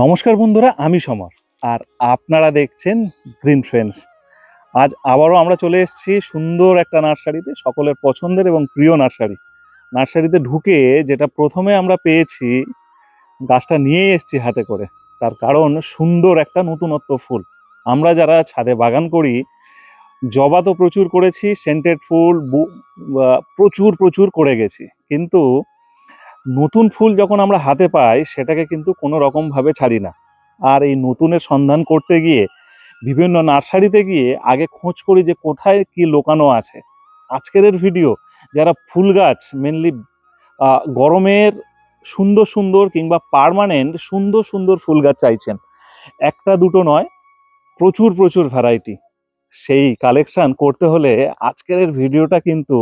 নমস্কার বন্ধুরা, আমি সমর, আর আপনারা দেখছেন গ্রিন ফ্রেন্ডস আজ আবারও আমরা চলে এসেছি সুন্দর একটা নার্সারিতে, সকলের পছন্দের এবং প্রিয় নার্সারি। নার্সারিতে ঢুকে যেটা প্রথমে আমরা পেয়েছি, গাছটা নিয়ে এসেছি হাতে করে, তার কারণ সুন্দর একটা নতুনত্ব ফুল। আমরা যারা ছাদে বাগান করি, জবা তো প্রচুর করেছি, সেন্টেড ফুল প্রচুর প্রচুর করে গেছি। কিন্তু নতুন ফুল যখন আমরা হাতে পাই, সেটাকে কিন্তু কোনো রকমভাবে ছাড়ি না। আর এই নতুনের সন্ধান করতে গিয়ে, বিভিন্ন নার্সারিতে গিয়ে আগে খোঁজ করি যে কোথায় কি লোকানো আছে। আজকের ভিডিও, যারা ফুল গাছ মেনলি গরমের সুন্দর সুন্দর কিংবা পার্মানেন্ট সুন্দর সুন্দর ফুল গাছ চাইছেন। একটা দুটো নয়, প্রচুর প্রচুর ভ্যারাইটি সেই কালেকশান করতে হলে আজকের ভিডিওটা কিন্তু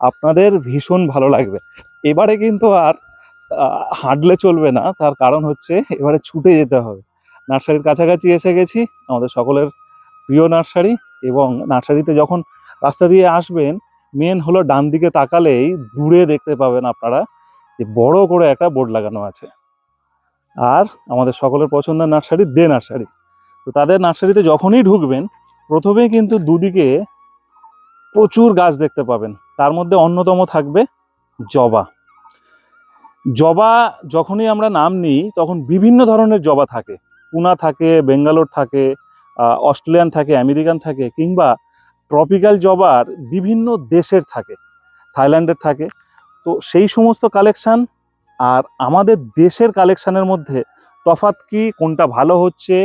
আপনাদের ভীষণ ভালো লাগবে। এবারে কিন্তু আর হাঁটলে চলবে না। তার কারণ হচ্ছে এবারে ছুটে যেতে হবে। নার্সারির কাছাকাছি এসে গেছি, আমাদের সকলের প্রিয় নার্সারি এবং নার্সারিতে যখন রাস্তা দিয়ে আসবেন মেন হলো ডান দিকে তাকালেই দূরে দেখতে পাবেন আপনারা যে বড় করে একটা বোর্ড লাগানো আছে। আর আমাদের সকলের পছন্দের নার্সারি দে নার্সারি। তো তাদের নার্সারিতে যখনই ঢুকবেন, প্রথমেই কিন্তু দুদিকে প্রচুর গাছ দেখতে পাবেন। তার মধ্যে অন্যতম থাকবে জবা। জবা যখনই আমরা নাম নিই, তখন বিভিন্ন ধরনের জবা থাকে। পুনা থাকে, বেঙ্গালোর থাকে অস্ট্রেলিয়ান থাকে, আমেরিকান থাকে, কিংবা ট্রপিক্যাল জবার বিভিন্ন দেশের থাকে, থাইল্যান্ডের থাকে। তো সেই সমস্ত কালেকশান আর আমাদের দেশের কালেকশানের মধ্যে তফাৎ কি, কোনটা ভালো হচ্ছে,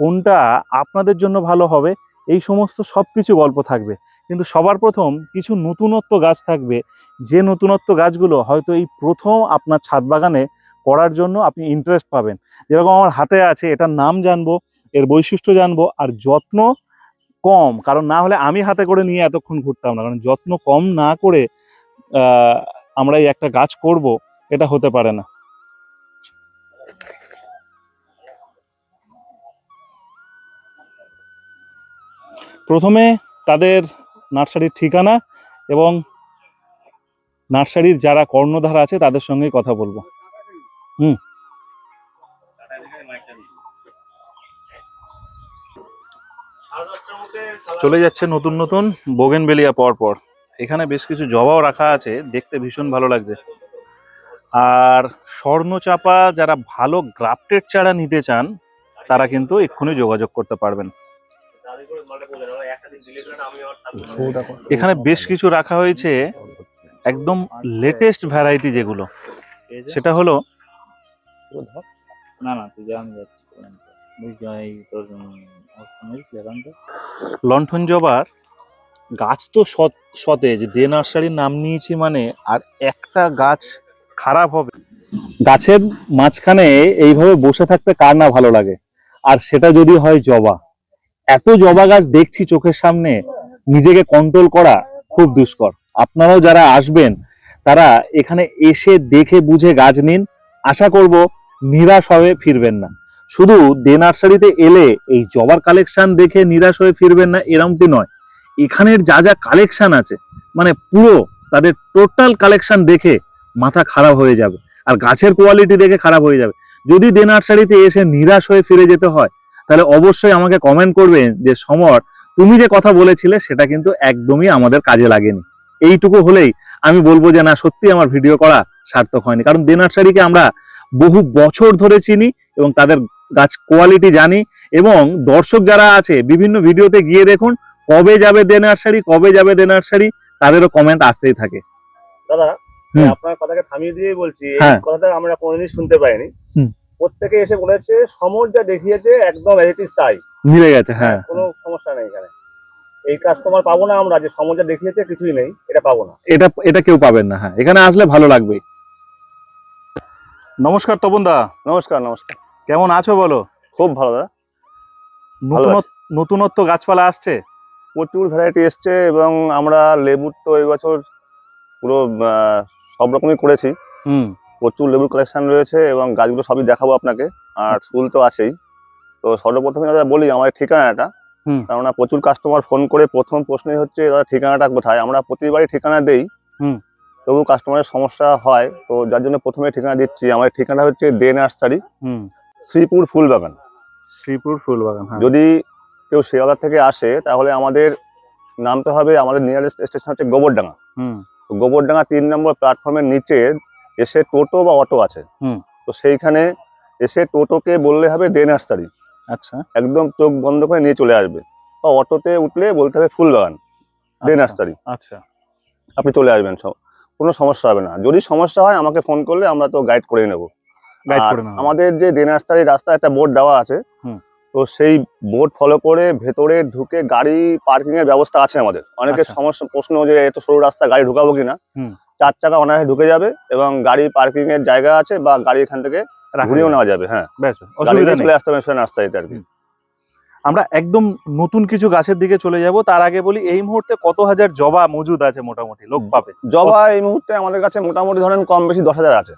কোনটা আপনাদের জন্য ভালো হবে, এই সমস্ত সব কিছু গল্প থাকবে। কিন্তু সবার প্রথম কিছু নতুনত্ব গাছ থাকবে যে নতুনত্ব গাছগুলো হয়তো এই প্রথম আপনার ছাদ বাগানে করার জন্য আপনি ইন্টারেস্ট পাবেন। যেরকম আমার হাতে আছে, এটার নাম জানব, এর বৈশিষ্ট্য জানব, আর যত্ন কম। কারণ না হলে আমি হাতে করে নিয়ে এতক্ষণ ঘুরতাম না। কারণ যত্ন কম না করে আমরা এই একটা গাছ করব, এটা হতে পারে না। প্রথমে তাদের নার্সারির ঠিকানা এবং নার্সারির যারা কর্ণধার আছে তাদের সঙ্গে কথা বলব। হুম। চলে যাচ্ছে নতুন নতুন বোগেন বেলিয়া পর পর। এখানে বেশ কিছু জবাও রাখা আছে দেখতে ভীষণ ভালো লাগছে। আর স্বর্ণচাপা যারা ভালো গ্রাফটেড চারা নিতে চান তারা কিন্তু এক্ষুনি যোগাযোগ করতে পারবেন। এখানে বেশ কিছু রাখা হয়েছে। একদম লেটেস্ট ভ্যারাইটি যেগুলো। সেটা হলো না না তুই যা আমি যাচ্ছি বুঝলি এই তোর শুনিস এখানটা লণ্ঠন জবার গাছ তো সতেজ দে নার্সারির নাম নিয়েছি মানে আর একটা গাছ খারাপ হবে। গাছের মাঝখানে এইভাবে বসে থাকতে কার না ভালো লাগে? আর সেটা যদি হয় জবা। এত জবা গাছ দেখছি চোখের সামনে নিজেকে কন্ট্রোল করা খুব দুষ্কর। আপনারাও যারা আসবেন, তারা এখানে এসে দেখে বুঝে গাছ নিন। আশা করব নিরাশ হয়ে ফিরবেন না। শুধু দে নার্সারিতে এলে এই জবার কালেকশন দেখে নিরাশ হয়ে ফিরবেন না, এরমটি নয়। এখানের যা যা কালেকশন আছে মানে পুরো তাদের টোটাল কালেকশন দেখে মাথা খারাপ হয়ে যাবে আর গাছের কোয়ালিটি দেখে খারাপ হয়ে যাবে। যদি দে নার্সারিতে এসে নিরাশ হয়ে ফিরে যেতে হয়, তাহলে অবশ্যই আমাকে কমেন্ট করবেন যে, সমর, তুমি যে কথা বলেছিলে, সেটা কিন্তু একদমই আমাদের কাজে লাগেনি। এইটুকু হলেই আমি বলব যে না সত্যি আমার ভিডিও করা সার্থক হয়নি। কারণ দে নার্সারিকে আমরা বহু বছর ধরে চিনি এবং তাদের গাছ কোয়ালিটি জানি এবং দর্শক যারা আছে বিভিন্ন ভিডিওতে গিয়ে দেখুন কবে যাবে দে নার্সারি কবে যাবে দে নার্সারি তাদেরও কমেন্ট আসতেই থাকে। দাদা। আপনার কথাকে থামিয়ে দিয়ে বলছি হ্যাঁ। কথাটা আমরা কোনোদিনই শুনতে পাইনি। প্রত্যেকে এসে বলেছে সমর যা দেখিয়েছে একদম এডিটিস তাই। মিলে গেছে হ্যাঁ। কোনো সমস্যা নেই এখানে। এই কাস্টমার পাবো না আমরা যে সমর যা দেখিয়েছে কিছুই নেই এটা পাবো না। এটা এটা কেউ পাবেন না হ্যাঁ। এখানে আসলে ভালো লাগবে। নমস্কার তপন দা নমস্কার নমস্কার। কেমন আছো বলো? খুব ভালো দাদা। ভালো নতুনত্ব গাছপালা আসছে? প্রচুর ভ্যারাইটি এসছে এবং আমরা লেবুর তো এই বছর পুরো সব রকমই করেছি। হুম। প্রচুর লেবুর কালেকশন রয়েছে এবং গাছগুলো সবই দেখাবো আপনাকে। আর স্কুল তো আছেই। তো সর্বপ্রথমে দাদা বলি আমার ঠিকানাটা। হুম। কেননা প্রচুর কাস্টমার ফোন করে প্রথম প্রশ্নই হচ্ছে দাদা ঠিকানাটা কোথায়? আমরা প্রতিবারই ঠিকানা দেই। হুম। তবু কাস্টমারের সমস্যা হয় তো যার জন্য প্রথমে ঠিকানা দিচ্ছি। আমার ঠিকানা হচ্ছে the nursery hmm. Sreepur Phulbagan. Sreepur Phulbagan হ্যাঁ। যদি কেউ শিয়ালদা থেকে আসে তাহলে আমাদের নামতে হবে আমাদের নিয়ারেস্ট স্টেশন হচ্ছে গোবরডাঙ্গা। হুম। তো গোবরডাঙ্গা তিন নম্বর প্ল্যাটফর্মের নিচে এসে টোটো বা অটো আছে। হুম। তো সেইখানে এসে টোটোকে বললে হবে দে নার্সারি। আচ্ছা। একদম চোখ বন্ধ করে নিয়ে চলে আসবে। বা অটোতে উঠলে বলতে হবে ফুলবাগান দে ডে নার্সারি। আচ্ছা। আপনি চলে আসবেন সব কোনো সমস্যা হবে না। যদি সমস্যা হয় আমাকে ফোন করলে আমরা তো গাইড করে নেব। আমাদের যে ডে নার্সারি রাস্তা একটা বোর্ড দেওয়া আছে তো সেই বোর্ড ফলো করে ভেতরে ঢুকে গাড়ি পার্কিং এর ব্যবস্থা আছে আমাদের। অনেকের আচ্ছা। সমস্যা প্রশ্ন যে এত সরু রাস্তা গাড়ি ঢুকাবো কিনা। চার চাকা অনায়াসে ঢুকে যাবে এবং গাড়ি পার্কিং এর জায়গা আছে বা গাড়ি এখান থেকে রাখা নেওয়া যাবে হ্যাঁ। ব্যাস অসুবিধা নেই। চলে আসতে হবে নার্সারিতে আর কি। আমরা একদম নতুন কিছু গাছের দিকে চলে যাব তার আগে বলি এই মুহূর্তে কত হাজার জবা মজুদ আছে মোটামুটি লোক পাবে? জবা এই মুহূর্তে আমাদের কাছে মোটামুটি ধরেন কম বেশি দশ হাজার আছে।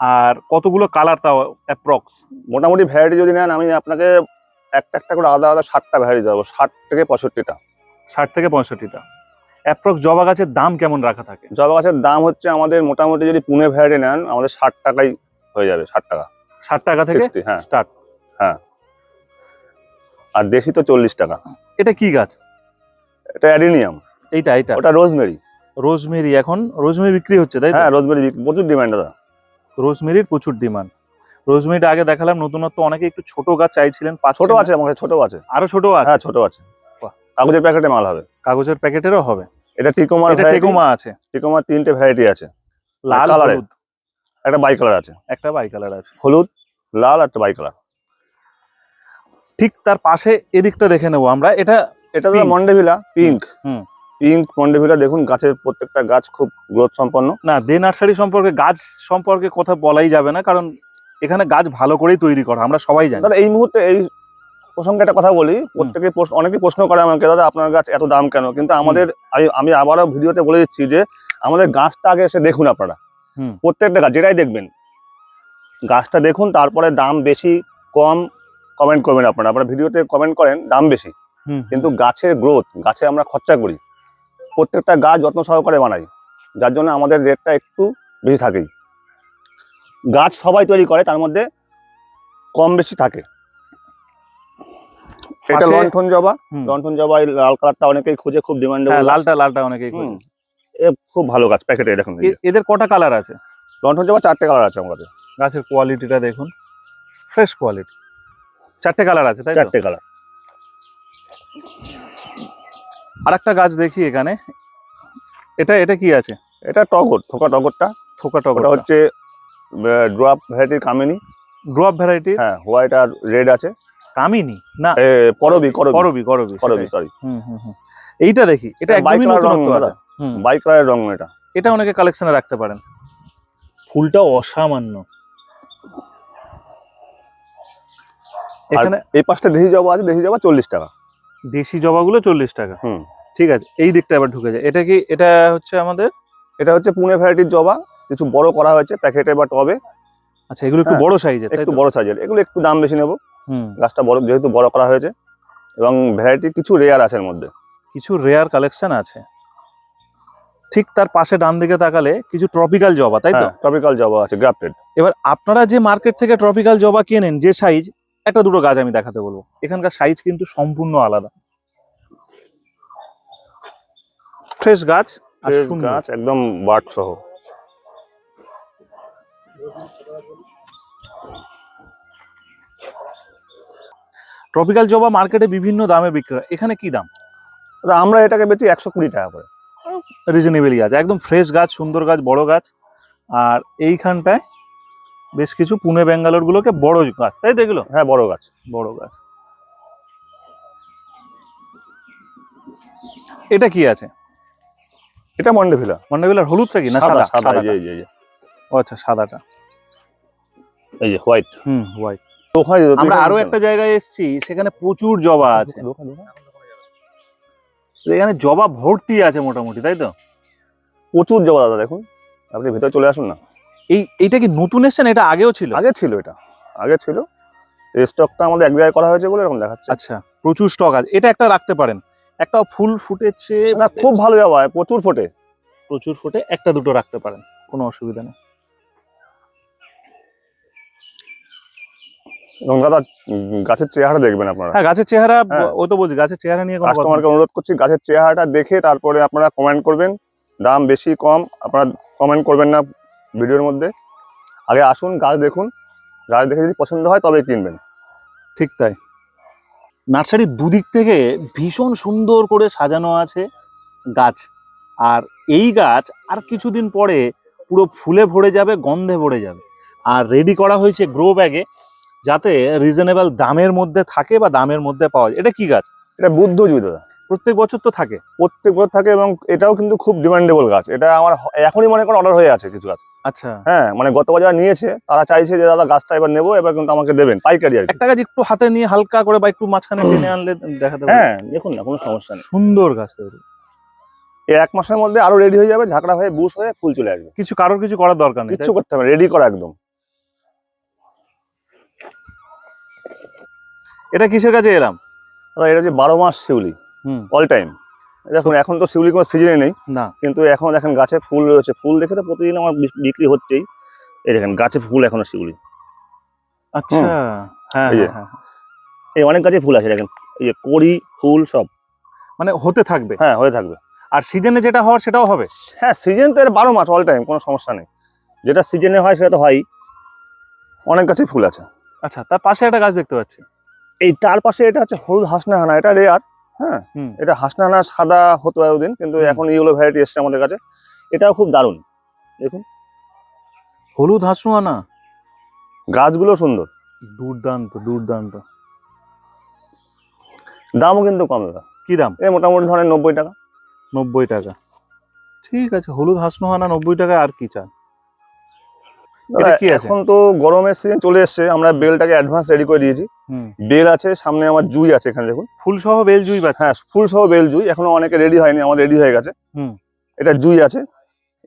আর কতগুলো কালার তাও অ্যাপ্রক্স মোটামুটি ভ্যারাইটি যদি নেন আমি আপনাকে একটা একটা করে আলাদা আলাদা ষাটটা ভ্যারাইটি দেবো ষাট থেকে পঁয়ষট্টিটা। ষাট থেকে পঁয়ষট্টিটা। অ্যাপ্রক্স জবা গাছের দাম কেমন রাখা থাকে? জবা গাছের দাম হচ্ছে আমাদের মোটামুটি যদি পুনে ভ্যারাইটি নেন আমাদের ষাট টাকাই হয়ে যাবে ষাট টাকা। ষাট টাকা থেকে সিক্সটি হ্যাঁ। আর দেশি তো চল্লিশ টাকা। এটা কি গাছ? এটা অ্যাডিনিয়াম। এইটা এইটা। ওটা রোজমেরি। রোজমেরি এখন রোজমেরি বিক্রি হচ্ছে তাই হ্যাঁ রোজমেরি প্রচুর ডিমান্ড দাদা। রোজমেরির প্রচুর ডিমান্ড। রোজমেরিটা আগে দেখালাম নতুনত্ব অনেকে একটু ছোট গাছ চাইছিলেন ছোট আছে আমাদের ছোট আছে। আরও ছোট আছে? হ্যাঁ ছোট আছে। কাগজের প্যাকেটে মাল হবে। কাগজের প্যাকেটেরও হবে। এটা টিকোমার এটা টেকোমা আছে। টিকোমার তিনটে ভ্যারাইটি আছে। লাল হলুদ। একটা বাই কালার আছে। একটা বাই কালার আছে। হলুদ লাল আর একটা বাই কালার ঠিক তার পাশে এদিকটা দেখে নেব আমরা। এটা এটা তো. মন্ডেভিলা পিঙ্ক হুম। পিঙ্ক মন্ডেভিলা দেখুন গাছের প্রত্যেকটা গাছ খুব গ্রোথ সম্পন্ন। না দে নার্সারি সম্পর্কে গাছ সম্পর্কে কথা বলাই যাবে না কারণ এখানে গাছ ভালো করেই তৈরি করা আমরা সবাই জানি। দাদা এই মুহূর্তে এই প্রসঙ্গে একটা কথা বলি প্রত্যেকে প্রশ্ন- অনেকে প্রশ্ন করে আমাকে দাদা আপনার গাছ এত দাম কেন? কিন্তু আমাদের আমি আবারও ভিডিওতে বলে দিচ্ছি যে আমাদের গাছটা আগে এসে দেখুন আপনারা। প্রত্যেকটা গাছ যেটাই দেখবেন গাছটা দেখুন তারপরে দাম বেশি কম কমেন্ট করবেন আপনারা। আপনারা ভিডিওতে কমেন্ট করেন দাম বেশি। কিন্তু গাছের গ্রোথ গাছে আমরা খরচা করি। প্রত্যেকটা গাছ যত্ন সহকারে বানাই যার জন্য আমাদের রেটটা একটু বেশি থাকেই। গাছ সবাই তৈরি করে তার মধ্যে কম বেশি থাকে। এটা লন্ঠন জবা। লন্ঠন জবা এই লাল কালারটা অনেকেই খুঁজে খুব ডিমান্ড হ্যাঁ লালটা লালটা অনেকেই খোঁজে। এ খুব ভালো গাছ প্যাকেটে দেখুন এদের কটা কালার আছে? লণ্ঠন জবা চারটে কালার আছে আমার কাছে গাছের কোয়ালিটিটা দেখুন ফ্রেশ কোয়ালিটি। চারটে কালার আছে তাই চারটে কালার। আর একটা গাছ দেখি এখানে। এটা এটা কি আছে? এটা টগর থোকা টগরটা। থোকা টগরটা। হচ্ছে ড্রপ ভ্যারাইটির কামিনি। ড্রপ ভ্যারাইটি হ্যাঁ হোয়াইট আর রেড আছে। কামিনি? না। এ, করবি। করবি করবি করবি সরি হুম হুম হুম। এইটা দেখি এটা একদমই দাদা। আছে। হুম। বাইক কালারের রং এটা। এটা অনেকে কালেকশনে রাখতে পারেন। ফুলটা অসামান্য। এখানে এই পাঁচটা দেশি জবা আছে দেশি জবা চল্লিশ টাকা। দেশি জবাগুলো চল্লিশ টাকা। হুম। ঠিক আছে এই দিকটা এবার ঢুকে যায়। এটা কি এটা হচ্ছে আমাদের? এটা হচ্ছে পুনে ভ্যারাইটির জবা কিছু বড় করা হয়েছে প্যাকেটে বা টবে। আচ্ছা এগুলো একটু হ্যাঁ, বড় সাইজের একটু বড় সাইজের। এগুলো একটু দাম বেশি নেব। হুম। গাছটা বড় যেহেতু বড় করা হয়েছে। এবং ভ্যারাইটি কিছু রেয়ার আছে এর মধ্যে। কিছু রেয়ার কালেকশন আছে। ঠিক তার পাশে ডান দিকে তাকালে কিছু ট্রপিক্যাল জবা তাই তো? ট্রপিক্যাল জবা আছে গ্রাফটেড এবার আপনারা যে মার্কেট থেকে ট্রপিক্যাল জবা কেনেন যে সাইজ একটা দুটো গাছ আমি দেখাতে বলব। এখানকার সাইজ কিন্তু সম্পূর্ণ আলাদা। ফ্রেশ গাছ আর গাছ একদম বাট সহ। ট্রপিক্যাল জবা মার্কেটে বিভিন্ন দামে বিক্রি হয় এখানে কি দাম? আমরা এটাকে বেচি একশো কুড়ি টাকা করে। রিজনেবলই গাছ একদম ফ্রেশ গাছ সুন্দর গাছ বড় গাছ। আর এইখানটায় বেশ কিছু পুনে ব্যাঙ্গালোর গুলোকে বড় গাছ তাই তো এগুলো? হ্যাঁ বড় গাছ। বড় গাছ। এটা কি আছে? এটা মন্ডে ভিলা মন্ডেবিলার হলুদটা কি না সাদা সাদা? এই যে এই যে, ও আচ্ছা সাদাটা। এই যে হোয়াইট হুম হোয়াইট আমরা আরও একটা জায়গায় এসেছি সেখানে প্রচুর জবা আছে। তো এখানে জবা ভর্তি আছে মোটামুটি তাই তো? প্রচুর জবা দাদা দেখুন। আপনি ভেতরে চলে আসুন না। এই এইটা কি নতুন এসছেন এটা আগেও ছিল? আগে ছিল এটা। আগে ছিল। এই স্টকটা আমাদের এক জায়গায় করা হয়েছে বলে এরকম দেখাচ্ছে। আচ্ছা প্রচুর স্টক আছে। এটা একটা রাখতে পারেন। একটা ফুল ফুটেছে। না খুব ভালো জবা প্রচুর ফোটে। প্রচুর ফোটে একটা দুটো রাখতে পারেন। কোনো অসুবিধা নেই। এবং দাদা গাছের চেহারা দেখবেন আপনারা। হ্যাঁ গাছের চেহারা হ্যাঁ। ও তো বলছি গাছের চেহারা নিয়ে কাস্টমারকে অনুরোধ করছি গাছের চেহারাটা দেখে তারপরে আপনারা কমেন্ট করবেন। দাম বেশি কম আপনারা কমেন্ট করবেন না ভিডিওর মধ্যে। আগে আসুন গাছ দেখুন। গাছ দেখে যদি পছন্দ হয় তবে কিনবেন। ঠিক তাই। নার্সারির দুদিক থেকে ভীষণ সুন্দর করে সাজানো আছে গাছ। আর এই গাছ আর কিছুদিন পরে পুরো ফুলে ভরে যাবে গন্ধে ভরে যাবে। আর রেডি করা হয়েছে গ্রো ব্যাগে যাতে রিজনেবল দামের মধ্যে থাকে বা দামের মধ্যে পাওয়া যায়। এটা কি গাছ? এটা বুদ্ধ দাদা প্রত্যেক বছর তো থাকে। প্রত্যেক বছর থাকে এবং এটাও কিন্তু খুব ডিমান্ডেবল গাছ। এটা আমার এখনই মনে করেন অর্ডার হয়ে আছে কিছু গাছ। আচ্ছা। হ্যাঁ মানে গত বছর নিয়েছে তারা চাইছে যে দাদা গাছটা এবার নেব এবার কিন্তু আমাকে দেবেন। পাইকারি আর একটা গাছ একটু হাতে নিয়ে হালকা করে বা একটু মাঝখানে টেনে আনলে দেখাতে হ্যাঁ দেখুন না কোনো সমস্যা নেই। সুন্দর গাছ তৈরি। এক মাসের মধ্যে আরও রেডি হয়ে যাবে ঝাঁকড়া হয়ে বুশ হয়ে ফুল চলে আসবে। কিছু কারোর কিছু করার দরকার নেই কিছু করতে হবে রেডি করা একদম। এটা কিসের কাছে এলাম? এটা যে বারো মাস শিউলি হুম। অল টাইম দেখুন এখন তো শিউলি কোনো সিজনে নেই না। কিন্তু এখন দেখেন গাছে ফুল রয়েছে। ফুল দেখে তো প্রতিদিন আমার বিক্রি হচ্ছেই। এই দেখেন গাছে ফুল এখনও শিউলি। আচ্ছা। হ্যাঁ এই হ্যাঁ, হ্যাঁ। এই অনেক গাছে ফুল আছে দেখেন। এই যে কড়ি ফুল সব। মানে হতে থাকবে? হ্যাঁ হয়ে থাকবে। আর সিজনে যেটা হওয়ার সেটাও হবে? হ্যাঁ সিজন তো এর বারো মাস অল টাইম কোনো সমস্যা নেই। যেটা সিজনে হয় সেটা তো হয়ই। অনেক গাছেই ফুল আছে। আচ্ছা তার পাশে একটা গাছ দেখতে পাচ্ছি। এই তার পাশে এটা হচ্ছে হলুদ হাসনাহানা এটা রেয়ার হ্যাঁ? হুম। এটা হাসনাহানা সাদা হতো এতদিন কিন্তু এখন ইয়েলো ভ্যারাইটি এসছে আমাদের কাছে। এটাও খুব দারুণ। দেখুন। হলুদ হাসুয়ানা গাছগুলো সুন্দর। দুর্দান্ত দুর্দান্ত। দামও কিন্তু কম দাদা। কি দাম? এই মোটামুটি ধরেন নব্বই টাকা। নব্বই টাকা। ঠিক আছে হলুদ হাসনোহানা নব্বই টাকা আর কি চান? এখন তো গরমের সিজন চলে এসছে আমরা বেলটাকে অ্যাডভান্স রেডি করে দিয়েছি। বেল আছে সামনে আমার জুই আছে এখানে দেখুন। ফুল সহ বেল জুই হ্যাঁ ফুল সহ বেল জুই এখনও অনেকে রেডি হয়নি আমার রেডি হয়ে গেছে। এটা জুই আছে।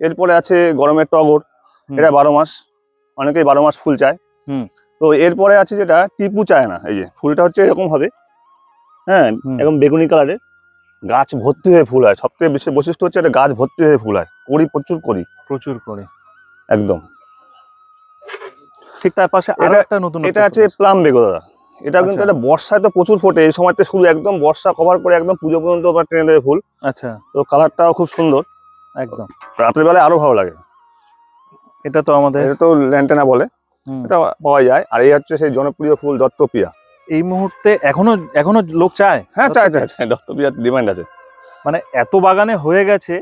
এরপরে আছে গরমের টগর এটা বারো মাস। অনেকেই বারো মাস ফুল চায়। হুম। তো এরপরে আছে যেটা টিপু চায় না এই যে ফুলটা হচ্ছে এরকম হবে। হ্যাঁ। এরকম বেগুনি কালারের। গাছ ভর্তি হয়ে ফুল হয়। সবথেকে বেশি বৈশিষ্ট্য হচ্ছে এটা গাছ ভর্তি হয়ে ফুল হয়। করি প্রচুর করি। প্রচুর করে। একদম। ঠিক তার পাশে আরও এটা- একটা নতুন এটা আছে প্লাম বেগো দাদা। এটা কিন্তু আচ্ছা। এটা বর্ষায় তো প্রচুর ফোটে এই সময়তে শুধু একদম বর্ষা কভার করে একদম পুজো পর্যন্ত আবার টেনে দেবে ফুল। আচ্ছা। তো কালারটাও খুব সুন্দর। একদম। রাতের বেলায় আরও ভালো লাগে। এটা তো আমাদের এটা তো ল্যান্টেনা বলে। এটা পাওয়া যায়। আর এই হচ্ছে সেই জনপ্রিয় ফুল দত্তপ্রিয়া। এই মুহূর্তে এখনও এখনও লোক চায়? হ্যাঁ চায় চায় চায়। দত্তপ্রিয়ার ডিমান্ড আছে। মানে এত বাগানে হয়ে গেছে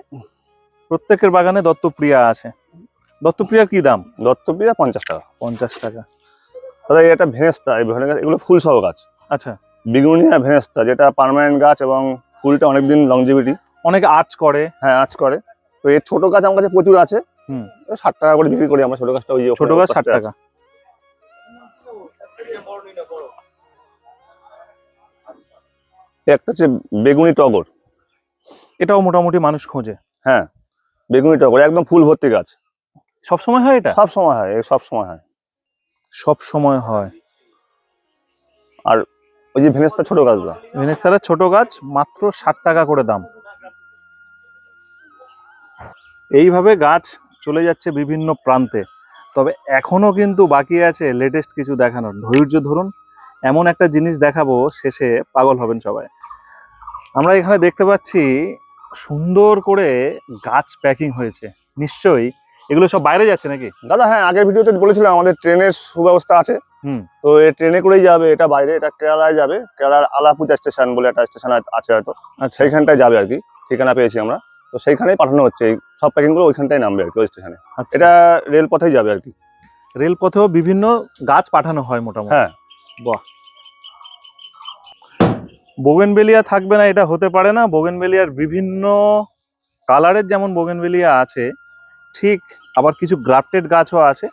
প্রত্যেকের বাগানে দত্তপ্রিয়া আছে। দত্তপ্রিয়ার কি দাম? দত্তপ্রিয়া পঞ্চাশ টাকা। পঞ্চাশ টাকা। দাদা এই একটা ভেনেস্তা এই ভেনে- এগুলো ফুল সহ গাছ। আচ্ছা। বিগুনিয়া ভেনেস্তা যেটা পার্মানেন্ট গাছ এবং ফুলটা অনেকদিন লংজিভিটি অনেকে আর্চ করে। হ্যাঁ আজ করে। তো এর ছোট গাছ আমার কাছে প্রচুর আছে। হুম। ষাট টাকা করে বিক্রি করি আমরা ছোট গাছটা ওই ছোট গাছ ষাট টাকা। একটা হচ্ছে বেগুনি টগর। এটাও মোটামুটি মানুষ খোঁজে। হ্যাঁ বেগুনি টগর একদম ফুল ভর্তি গাছ। সব সময় হয় এটা? সব সময় হয় সব সময় হয়। সব সময় হয়। আর ওই যে ভেনেস্তা ছোট গাছগুলো? ভেনেস্তারের ছোট গাছ মাত্র ষাট টাকা করে দাম। এইভাবে গাছ চলে যাচ্ছে বিভিন্ন প্রান্তে। তবে এখনও কিন্তু বাকি আছে লেটেস্ট কিছু দেখানোর। ধৈর্য ধরুন এমন একটা জিনিস দেখাবো শেষে পাগল হবেন সবাই। আমরা এখানে দেখতে পাচ্ছি সুন্দর করে গাছ প্যাকিং হয়েছে। নিশ্চয়ই এগুলো সব বাইরে যাচ্ছে নাকি? দাদা হ্যাঁ আগের ভিডিওতে বলেছিলাম আমাদের ট্রেনের সুব্যবস্থা আছে। হুম। তো এই ট্রেনে করেই যাবে এটা বাইরে এটা কেরালায় যাবে। কেরালার আলাপুজা স্টেশন বলে একটা স্টেশন আছে হয়তো। আচ্ছা। সেইখানটায় যাবে আর কি ঠিকানা পেয়েছি আমরা। তো সেইখানেই পাঠানো হচ্ছে এই সব প্যাকিংগুলো ওইখানটায় নামবে আর কি ওই স্টেশনে। আচ্ছা। এটা রেল পথেই যাবে আর কি। রেলপথেও বিভিন্ন গাছ পাঠানো হয় মোটামুটি। হ্যাঁ। বাহ। বোগেনবেলিয়া থাকবে না এটা হতে পারে না। বোগেনবেলিয়ার বিভিন্ন কালারের যেমন বোগেনবেলিয়া আছে ঠিক আবার কিছু গ্রাফটেড গাছও আছে।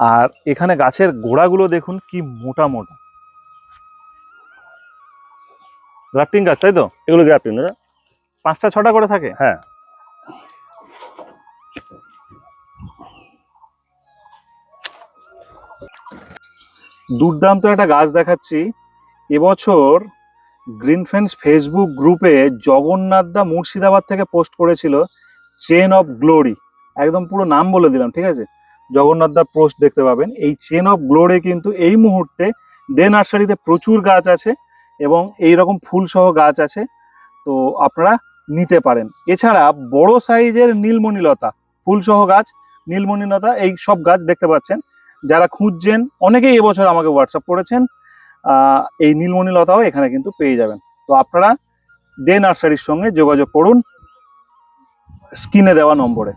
আর এখানে গাছের গোড়াগুলো দেখুন কি মোটা মোটা। গ্রাফটিং গাছ তাই তো? এগুলো গ্রাফটিং দাদা পাঁচটা ছটা করে থাকে? হ্যাঁ। দুর্দান্ত একটা গাছ দেখাচ্ছি। এবছর গ্রিন ফ্রেন্ডস ফেসবুক গ্রুপে জগন্নাথ দা মুর্শিদাবাদ থেকে পোস্ট করেছিল। চেন অফ গ্লোরি একদম পুরো নাম বলে দিলাম, ঠিক আছে? জগন্নাথ দার পোস্ট দেখতে পাবেন। এই চেন অফ গ্লোরি কিন্তু এই মুহূর্তে দে নার্সারিতে প্রচুর গাছ আছে এবং এই রকম ফুল সহ গাছ আছে, তো আপনারা নিতে পারেন। এছাড়া বড় সাইজের নীলমণিলতা ফুল সহ গাছ, নীলমণিলতা, এই সব গাছ দেখতে পাচ্ছেন। যারা খুঁজছেন, অনেকেই এবছর আমাকে হোয়াটসঅ্যাপ করেছেন এই নীলমণিলতাও এখানে কিন্তু পেয়ে যাবেন। তো আপনারা দে নার্সারির সঙ্গে যোগাযোগ করুন। স্ক্রিনে দেওয়া নম্বরে।